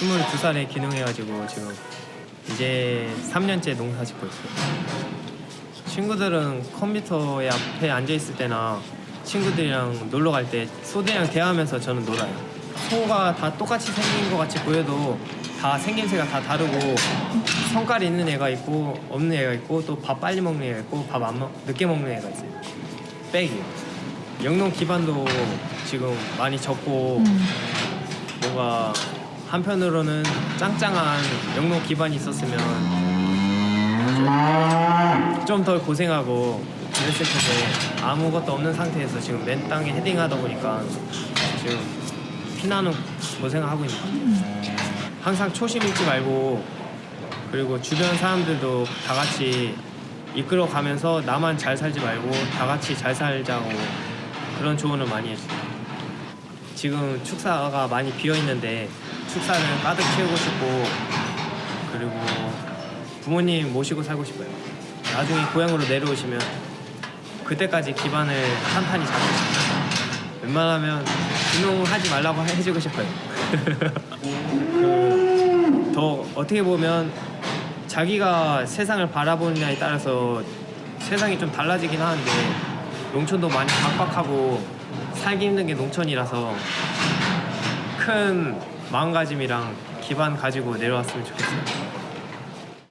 22살에 기능해가지고 지금 이제 3년째 농사 짓고 있어요. 친구들은 컴퓨터에 앞에 앉아 있을 때나 친구들이랑 놀러 갈 때 소들이랑 대화하면서 저는 놀아요. 소가 다 똑같이 생긴 것 같이 보여도 다 생김새가 다 다르고 성깔 있는 애가 있고 없는 애가 있고 또 밥 빨리 먹는 애가 있고 밥 안 먹, 늦게 먹는 애가 있어요. 빼기. 영농 기반도 지금 많이 적고 뭔가 한편으로는 짱짱한 영농 기반이 있었으면 좀 덜 고생하고 그랬을 텐데 아무것도 없는 상태에서 지금 맨 땅에 헤딩하다 보니까 지금 피나는 고생을 하고 있는 것 같아요. 항상 초심 잃지 말고 그리고 주변 사람들도 다 같이 이끌어 가면서 나만 잘 살지 말고 다 같이 잘 살자고 그런 조언을 많이 해주세요. 지금 축사가 많이 비어 있는데 축사를 가득 채우고 싶고 그리고 부모님 모시고 살고 싶어요. 나중에 고향으로 내려오시면 그때까지 기반을 탄탄히 잡고 싶어요. 웬만하면 운동하지 말라고 해주고 싶어요. 그, 더 어떻게 보면 자기가 세상을 바라보느냐에 따라서 세상이 좀 달라지긴 하는데 농촌도 많이 각박하고 살기 힘든 게 농촌이라서 큰 마음가짐이랑 기반 가지고 내려왔으면 좋겠어요.